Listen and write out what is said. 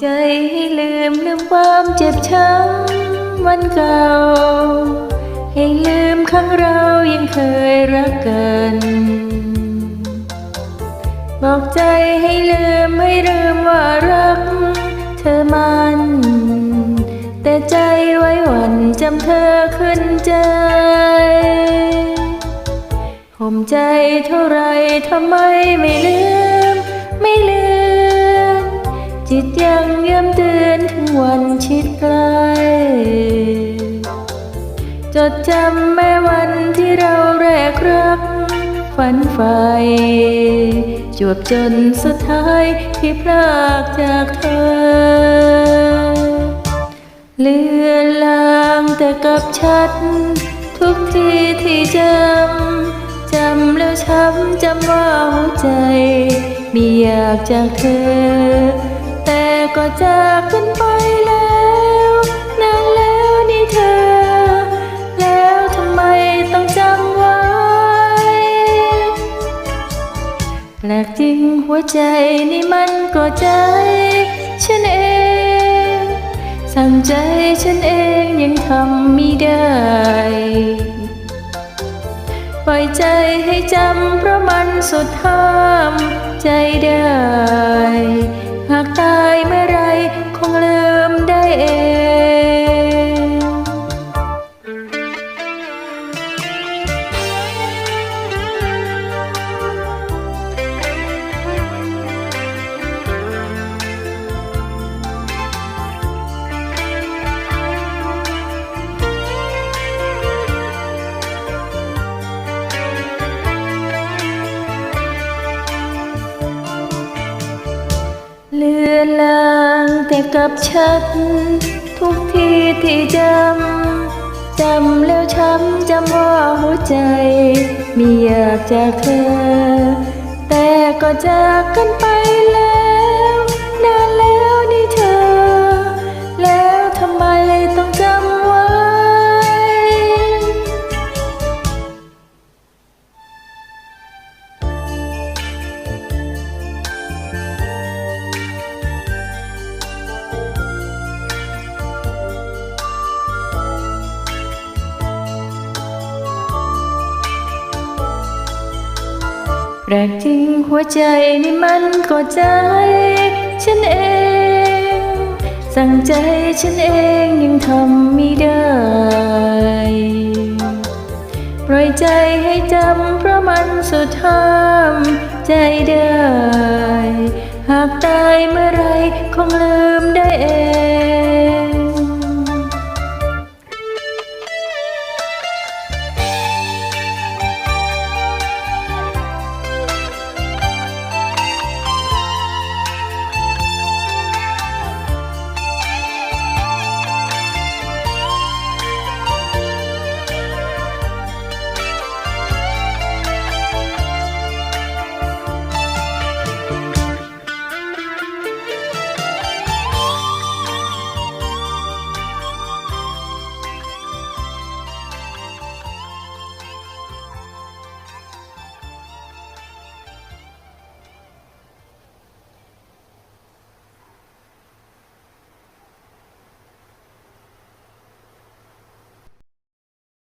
ใจให้ลืมลืมความเจ็บช้ำวันเก่า ให้ลืมครั้งเรายังเคยรักกัน บอกใจให้ลืมให้ลืมว่ารัก เธอมัน แต่ใจไว้หวันจำเธอขึ้นใจห่มใจเท่าไรทำไมไม่ลืม จดจำแม้วันที่เราแรกรัก ฝันใฝ่จวบจนสุดท้ายที่พลากจากเธอ เลือนลางแต่กับชัด ทุกทีที่จำ จำแล้วช้ำจำว่าหัวใจมีอยากจากเธอ แต่ก็จากกันไป แปลกจริงหัวใจนี่มันก็ใจฉันเอง สั่งใจฉันเองยังทำไม่ได้ ปล่อยใจให้จำเพราะมันสุดห้ามใจได้ หากตายเมื่อไรคงลืมได้เอง แต่กับฉัน ทุกทีที่จำจำแล้วช้ำจำว่าหัวใจ มีอยากจากเธอ แต่ก็จากกันไปแล้ว แปลกจริงหัวใจนี่มันก็ใจ ฉันเอง สั่งใจฉันเองยังทำไม่ได้ ปล่อยใจให้จำเพราะมันสุดห้ามใจได้ หากตายเมื่อไรคงลืมได้เอง